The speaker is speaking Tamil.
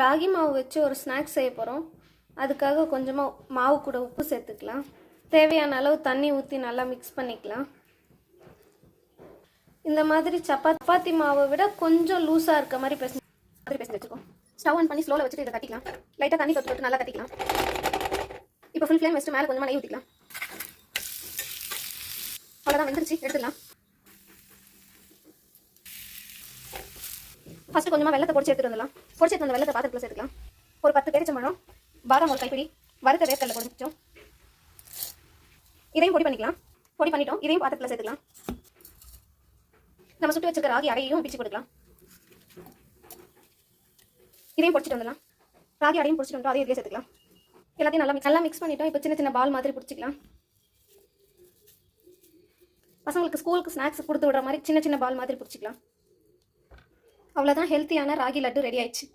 ராகி மாவு வச்சு ஒரு ஸ்நாக்ஸ் செய்ய போகிறோம் அதுக்காக கொஞ்சமாக மாவு கூட உப்பு சேர்த்துக்கலாம். தேவையான அளவு தண்ணி ஊற்றி நல்லா மிக்ஸ் பண்ணிக்கலாம். இந்த மாதிரி சப்பா சப்பாத்தி மாவை விட கொஞ்சம் லூஸாக இருக்க மாதிரி பேச மாதிரி பேசி வச்சுக்கோம் ஸ்டவ் ஆன் பண்ணி ஸ்லோவில் வச்சுட்டு இதை தட்டிக்கலாம். லைட்டாக தண்ணி தொட்டு தொட்டு நல்லா தட்டிக்கலாம். இப்போ ஃபுல் ஃப்ளேம் வச்சுட்டு மேலே கொஞ்சமாக நெய் ஊற்றிக்கலாம் அவ்வளோதான் வந்துருச்சு. எடுத்துக்கலாம் ஃபர்ஸ்ட் கொஞ்சமாக வெள்ளத்தை பொடிச்சு எடுத்துட்டு வந்துடலாம். பொடிச்சு எடுத்து வந்த வெள்ளத்தை பாத்திரத்தில் சேர்த்துக்கலாம். ஒரு பத்து பேரிச்சம்பழம் பாதாம் ஒரு கைப்பிடி வறுத்த வேர்க்கடலை பொடிச்சோம் இதையும் பொடி பண்ணிக்கலாம். பொடி பண்ணிட்டோம். இதையும் பாத்திரத்தில் சேர்த்துக்கலாம். நம்ம சுட்டு வச்சிருக்க ராகி அடையையும் பிச்சு கொடுக்கலாம். இதையும் பொடிச்சிட்டு வந்துடலாம். ராகி அடையும் பிடிச்சிட்டு வந்துட்டோம். அதையும் இதிலே சேர்த்துக்கலாம். எல்லாத்தையும் நல்லா நல்லா மிக்ஸ் பண்ணிட்டோம். இப்போ சின்ன சின்ன பால் மாதிரி பிடிச்சிக்கலாம். பசங்களுக்கு ஸ்கூலுக்கு ஸ்நாக்ஸ் கொடுத்து விடுற மாதிரி சின்ன சின்ன பால் மாதிரி பிடிச்சிக்கலாம். அவ்வளோதான் ஹெல்த்தியான ராகி லட்டு ரெடி ஆயிடுச்சு.